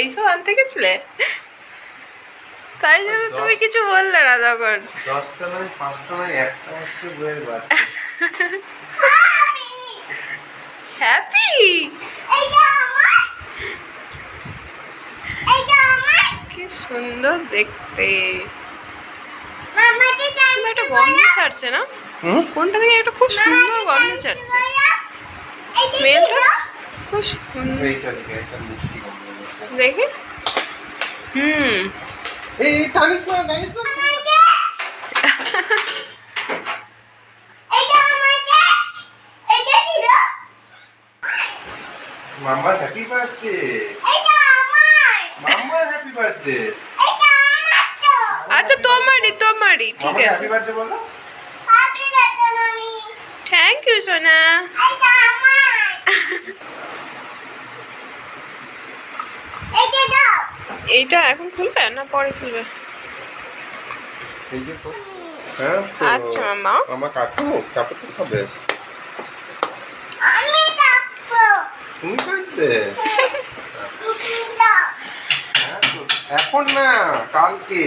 এইসব আনতে গেছিলে? তাই জন্য তুমি কিছু বললে না তখন। দশটা নয় পাঁচটা নয় একটা মাত্র বইয়ের হ্যাপি কি সুন্দর দেখতে। সুন্দর একটা গন্ধ ছাড়ছে না? কোনটা থেকে একটা খুব সুন্দর গন্ধ ছাড়ছে? স্মেলটা খুব সুন্দর এইটা দিকে একটা মিষ্টি গন্ধ। বেরোচ্ছে। দেখি। হুম। এই টানিস না টানিস না। মাম্মার হ্যাপি বার্থডে মাম্মার হ্যাপি বার্থডে আচ্ছা তোমারই তোমারই ঠিক আছে। হ্যাপি বার্থডে বলো। থ্যাংক ইউ সোনা। এইটা এখন খুলবে না পরে খুলবে? এই যে তো হ্যাঁ তো আচ্ছা মামা আমার কাটবো? তারপর তো খাবে। তুমি কাটবে? হ্যাঁ এখন না কালকে।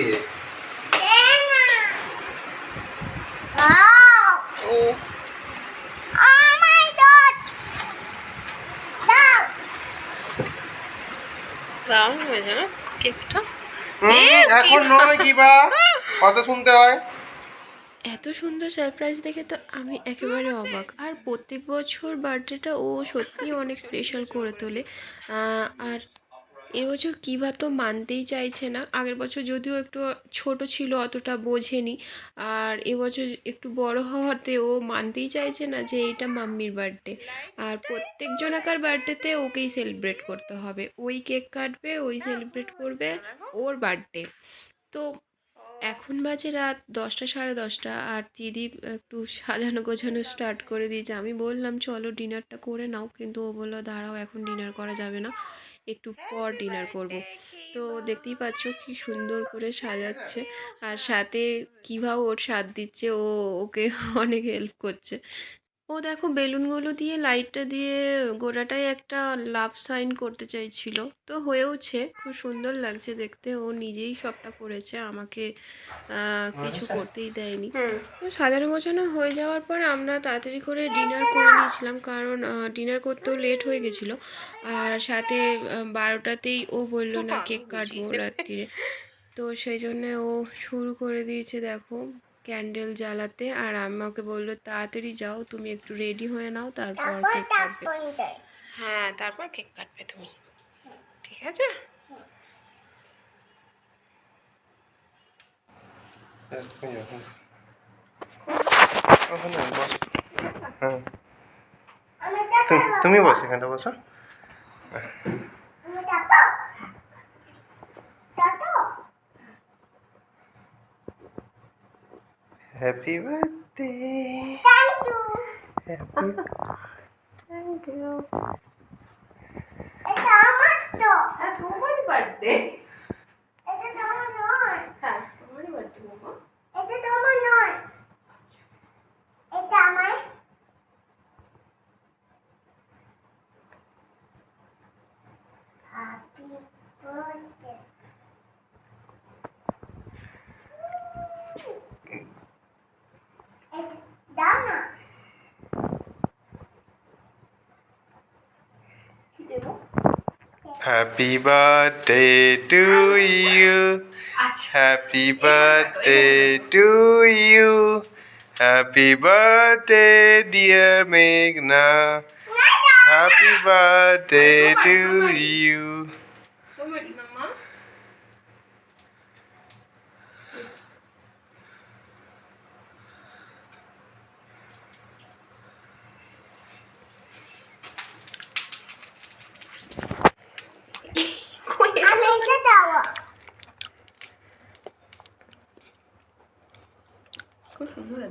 দারুণ হয়ে যাবে কেকটা? এখন নয় কি বা? কত শুনতে হয়? এত সুন্দর সারপ্রাইজ দেখে তো আমি একেবারে অবাক। আর প্রত্যেক বছর বার্থডেটা ও সত্যি অনেক স্পেশাল করে তোলে। আহ, আর এবছর কিবা তো মানতেই চাইছে না। আগের বছর যদিও একটু ছোট ছিল, অতটা বোঝেনি। আর এবছর একটু বড় হওয়াতে ও মানতেই চাইছে না যে এটা মাম্মির বার্থডে আর প্রত্যেক জনাকার বার্থডেতে ওকেই সেলিব্রেট করতে হবে। ওই কেক কাটবে, ওই সেলিব্রেট করবে, ওর বার্থডে তো এখন বাজে রাত দশটা সাড়ে দশটা, আর দিদি একটু সাজানো গোছানো স্টার্ট করে দিয়েছে। আমি বললাম, চলো ডিনারটা করে নাও। কিন্তু ও বলল, দাঁড়াও, এখন ডিনার করা যাবে না। একটু পর ডিনার করব। তো দেখতেই পাচ্ছ কি সুন্দর করে সাজাচ্ছে। আর সাথে কীভাবে ওর সাথ দিচ্ছে ও ওকে অনেক হেল্প করছে। ও দেখো বেলুনগুলো দিয়ে লাইটটা দিয়ে গোড়াটাই একটা লাভ সাইন করতে চাইছিল। তো হয়েওছে খুব সুন্দর লাগছে দেখতে। ও নিজেই সবটা করেছে আমাকে কিছু করতেই দেয়নি। তো সাজানো গোছানো হয়ে যাওয়ার পর আমরা তাড়াতাড়ি করে ডিনার করে নিয়েছিলাম কারণ ডিনার করতেও লেট হয়ে গেছিল। আর সাথে বারোটাতেই ও বলল না কেক কাটবো রাত্রিরে। তো সেই জন্যে ও শুরু করে দিয়েছে দেখো। ক্যান্ডেল জ্বালাতে আর আমাকে বলল তাড়াতাড়ি যাও তুমি একটু রেডি হয়ে নাও তারপর কেক কাটবে। হ্যাঁ তারপর কেক কাটবে তুমি। ঠিক আছে? এখন এখন ওখানে বস। হ্যাঁ তু- তুমি বসো এখানটা বসো হ্যাপি বার্থডে হ্যাপি হ্যাঁ তোমারই বার্থডে হ্যাঁ তোমারই বার্থডে মামা কি Happy birthday to you. Happy birthday to you. Happy birthday, dear Meghna. Happy birthday to you.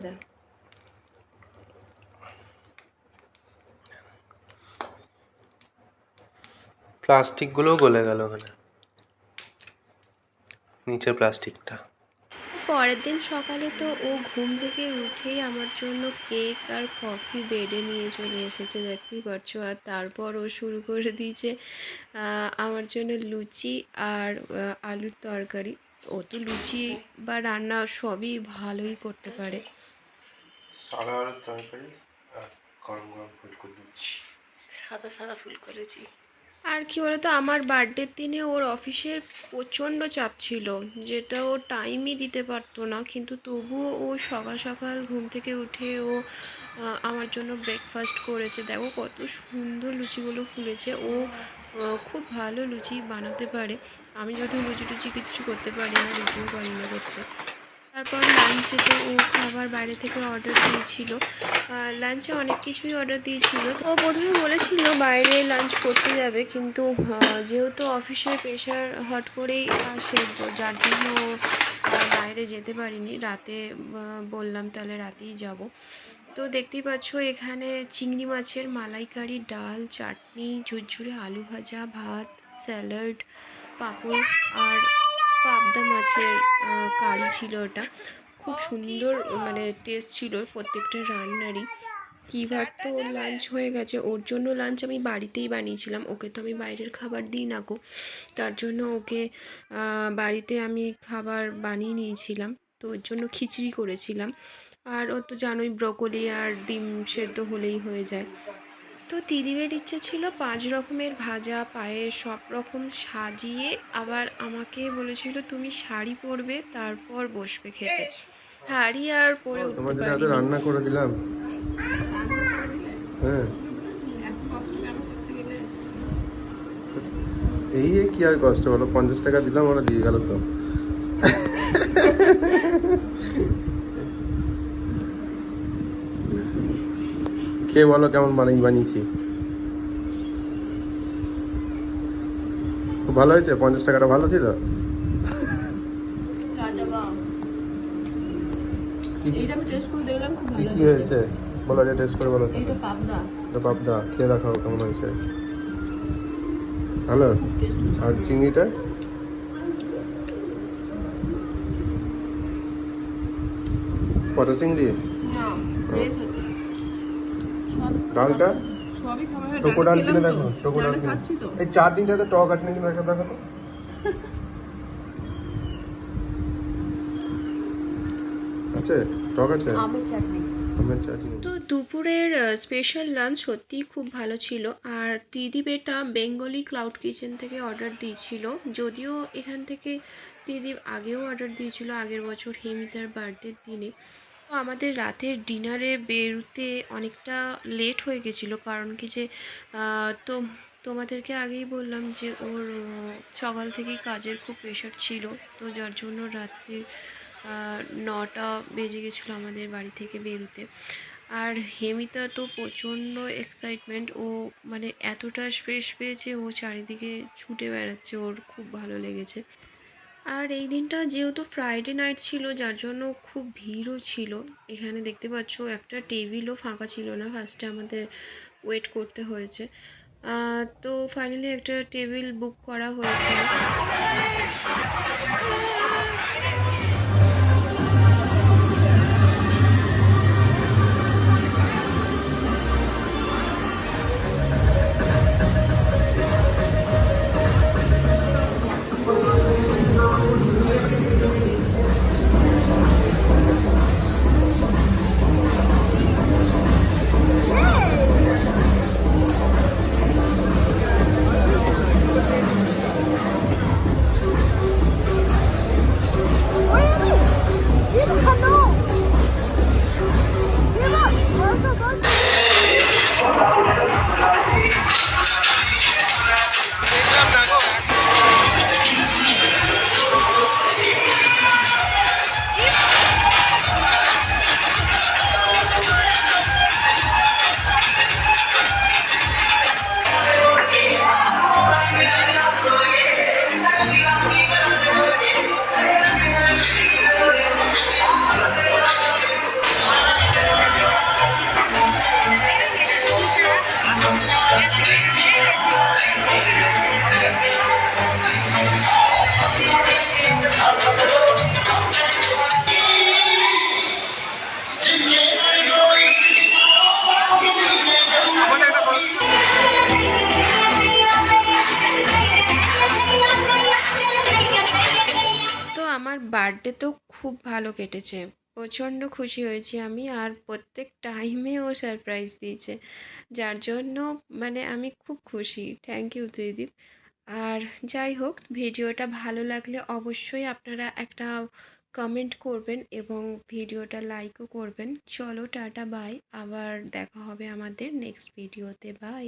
দাদা প্লাস্টিকগুলোও গলে গেল ওখানে। নিচের প্লাস্টিকটা। পরের দিন সকালে তো ও ঘুম থেকে উঠেই আমার জন্য কেক আর কফি বেডে নিয়ে চলে এসেছে দেখতেই পারছ। আর তারপর ও শুরু করে দিয়েছে আহ, আমার জন্য লুচি আর আলুর তরকারি। ও তো লুচি বা রান্না সবই ভালোই করতে পারে। সাদা আলুর তরকারি আর গরম গরম লুচি সাদা সাদা ফুল করেছি আর কি বলতো আমার বার্থডের দিনে ওর অফিসের প্রচণ্ড চাপ ছিল যেটা ও টাইমই দিতে পারতো না। কিন্তু তবুও ও সকাল সকাল ঘুম থেকে উঠে ও আমার জন্য ব্রেকফাস্ট করেছে। দেখো কত সুন্দর লুচিগুলো ফুলেছে। ও খুব ভালো লুচি বানাতে পারে। আমি যদিও লুচি টুচি কিছু করতে পারি না লুচিও পারি না করতে। তারপর লাঞ্চে তো ও খাবার বাইরে থেকে অর্ডার দিয়েছিল। লাঞ্চে অনেক কিছুই অর্ডার দিয়েছিল। তো প্রথমে বলেছিল বাইরে লাঞ্চ করতে যাবে, কিন্তু যেহেতু অফিসের প্রেশার হট করেই আসে যার জন্য বাইরে যেতে পারিনি। রাতে বললাম তাহলে রাতেই যাব। তো দেখতেই পাচ্ছ এখানে চিংড়ি মাছের মালাইকারি ডাল, চাটনি, ঝুরঝুরে আলু ভাজা, ভাত, স্যালাড, পাঁপড় আর পাবদা মাছের কারি ছিল ওটা। খুব সুন্দর মানে টেস্ট ছিল প্রত্যেকটা রান্নারই। কিভার তো লাঞ্চ হয়ে গেছে। ওর জন্য লাঞ্চ আমি বাড়িতেই বানিয়েছিলাম। ওকে তো আমি বাইরের খাবার দিই না গো। তার জন্য ওকে বাড়িতে আমি খাবার বানিয়ে নিয়েছিলাম। তো ওর জন্য খিচড়ি করেছিলাম। আর ও তো জানোই, ব্রকলি আর ডিম সেদ্ধ হলেই হয়ে যায়। তো দিদিমের ইচ্ছে ছিল পাঁচ রকমের ভাজা পায়েস সব রকম সাজিয়ে আবার আমাকে বলেছিল তুমি শাড়ি পরবে তারপর বসবে খেতে। শাড়ি আর পরে তোমার উঠতে জন্য এত রান্না করে দিলাম। হ্যাঁ। এই কি আর কষ্ট বলো পঞ্চাশ টাকা দিলাম ওরা দিয়ে গেল তো। খেয়ে বলো কেমন বানাই বানিয়েছি। ভালো হয়েছে? পঞ্চাশ টাকাটা ভালো ছিল? কি- কি? হয়েছে। বলো এটা টেস্ট করে বলো। এইটা পাবদা। এটা পাবদা। খেয়ে দেখাও কেমন হয়েছে। ভালো? আর চিংড়িটা? পচা চিংড়ি? না ডালটা সবই খাবার হয় টোকো ডাল কিনে দেখো তো। টোকো ডাল ডালটা কিনে। খাচ্ছি এই চাটনিটাতে টক আছে নাকি দেখা দেখো। তো আছে? টক আছে? আমের চাটনি। তো দুপুরের স্পেশাল লাঞ্চ সত্যিই খুব ভালো ছিল। আর দিদি বেটা বেঙ্গলি ক্লাউড কিচেন থেকে অর্ডার দিয়েছিল। যদিও এখান থেকে দিদি আগেও অর্ডার দিয়েছিল আগের বছর হেমিতার বার্থডের দিনে। আমাদের রাতের ডিনারে বেরোতে অনেকটা লেট হয়ে গেছিল, কারণ কি যে তো তোমাদেরকে আগেই বললাম যে ওর সকাল থেকেই কাজের খুব প্রেশার ছিল, তো যার জন্য রাত্রির নটা বেজে গেছিল আমাদের বাড়ি থেকে বেরোতে। আর হেমিতা তো প্রচণ্ড এক্সাইটমেন্ট ও মানে এতটা স্পেস পেয়েছে, ও চারিদিকে ছুটে বেড়াচ্ছে, ওর খুব ভালো লেগেছে। আর এই দিনটা যেহেতু ফ্রাইডে নাইট ছিল, যার জন্য খুব ভিড়ও ছিল। এখানে দেখতে পাচ্ছ একটা টেবিলও ফাঁকা ছিল না ফার্স্টে আমাদের ওয়েট করতে হয়েছে। তো ফাইনালি একটা টেবিল বুক করা হয়েছিল বার্থডে তো খুব ভালো কেটেছে। প্রচণ্ড খুশি হয়েছি আমি আর প্রত্যেক টাইমে ও সারপ্রাইজ দিয়েছে। যার জন্য মানে আমি খুব খুশি। Thank you Tridip. আর যাই হোক, ভিডিওটা ভালো লাগলে অবশ্যই আপনারা একটা কমেন্ট করবেন এবং ভিডিওটা লাইকও করবেন। চলো, টাটা বাই আবার দেখা হবে আমাদের নেক্সট ভিডিওতে বাই